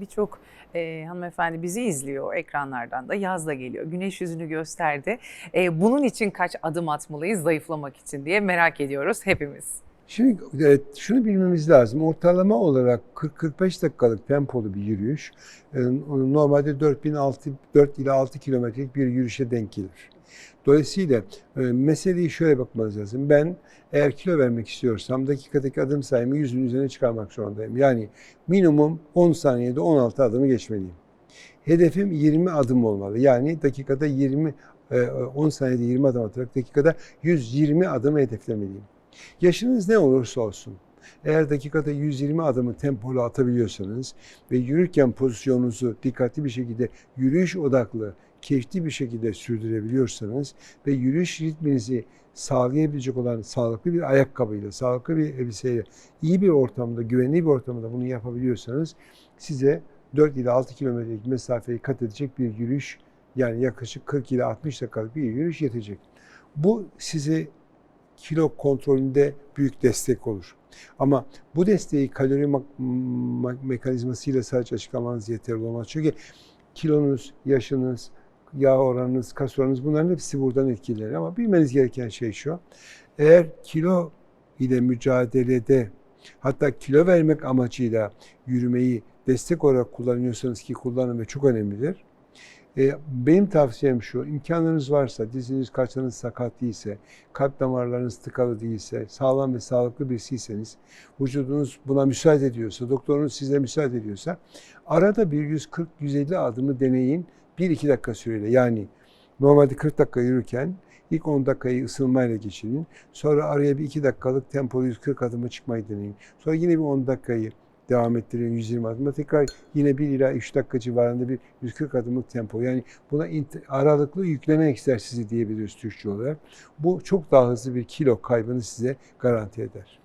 birçok e, hanımefendi bizi izliyor ekranlardan da yaz da geliyor. Güneş yüzünü gösterdi. E, bunun için kaç adım atmalıyız zayıflamak için diye merak ediyoruz hepimiz. Şimdi evet, şunu bilmemiz lazım. Ortalama olarak 40-45 dakikalık tempolu bir yürüyüş e, normalde 4000 6 4 ile 6 kilometrelik bir yürüyüşe denk gelir. Dolayısıyla e, meseleyi şöyle bakmanız lazım. Ben eğer kilo vermek istiyorsam dakikadaki adım sayımı 100'ün üzerine çıkarmak zorundayım. Yani minimum 10 saniyede 16 adımı geçmeliyim. Hedefim 20 adım olmalı. Yani dakikada 20 e, 10 saniyede 20 adım atarak dakikada 120 adım hedeflemeliyim. Yaşınız ne olursa olsun, eğer dakikada 120 adımı tempolu atabiliyorsanız ve yürürken pozisyonunuzu dikkatli bir şekilde yürüyüş odaklı, keyifli bir şekilde sürdürebiliyorsanız ve yürüyüş ritminizi sağlayabilecek olan sağlıklı bir ayakkabıyla, sağlıklı bir elbiseyle, iyi bir ortamda, güvenli bir ortamda bunu yapabiliyorsanız size 4 ile 6 kilometrelik mesafeyi kat edecek bir yürüyüş yani yaklaşık 40 ile 60 dakikalık bir yürüyüş yetecek. Bu size kilo kontrolünde büyük destek olur. Ama bu desteği kalori mekanizmasıyla sadece açıklamanız yeterli olmaz. Çünkü kilonuz, yaşınız, yağ oranınız, kas oranınız bunların hepsi buradan etkilenir. Ama bilmeniz gereken şey şu. Eğer kilo ile mücadelede hatta kilo vermek amacıyla yürümeyi destek olarak kullanıyorsanız ki kullanın ve çok önemlidir. E, benim tavsiyem şu, imkanlarınız varsa, diziniz, kalçanız sakat değilse, kalp damarlarınız tıkalı değilse, sağlam ve sağlıklı birisiyseniz, vücudunuz buna müsaade ediyorsa, doktorunuz size müsaade ediyorsa, arada bir 140-150 adımı deneyin 1-2 dakika süreyle. Yani normalde 40 dakika yürürken ilk 10 dakikayı ısınmayla geçirin. Sonra araya bir 2 dakikalık tempolu 140 adımı çıkmayı deneyin. Sonra yine bir 10 dakikayı devam ettirin 120 adımda. Tekrar yine 1 ila 3 dakika civarında bir 140 adımlık tempo. Yani buna aralıklı yükleme egzersizi diyebiliriz Türkçe olarak. Bu çok daha hızlı bir kilo kaybını size garanti eder.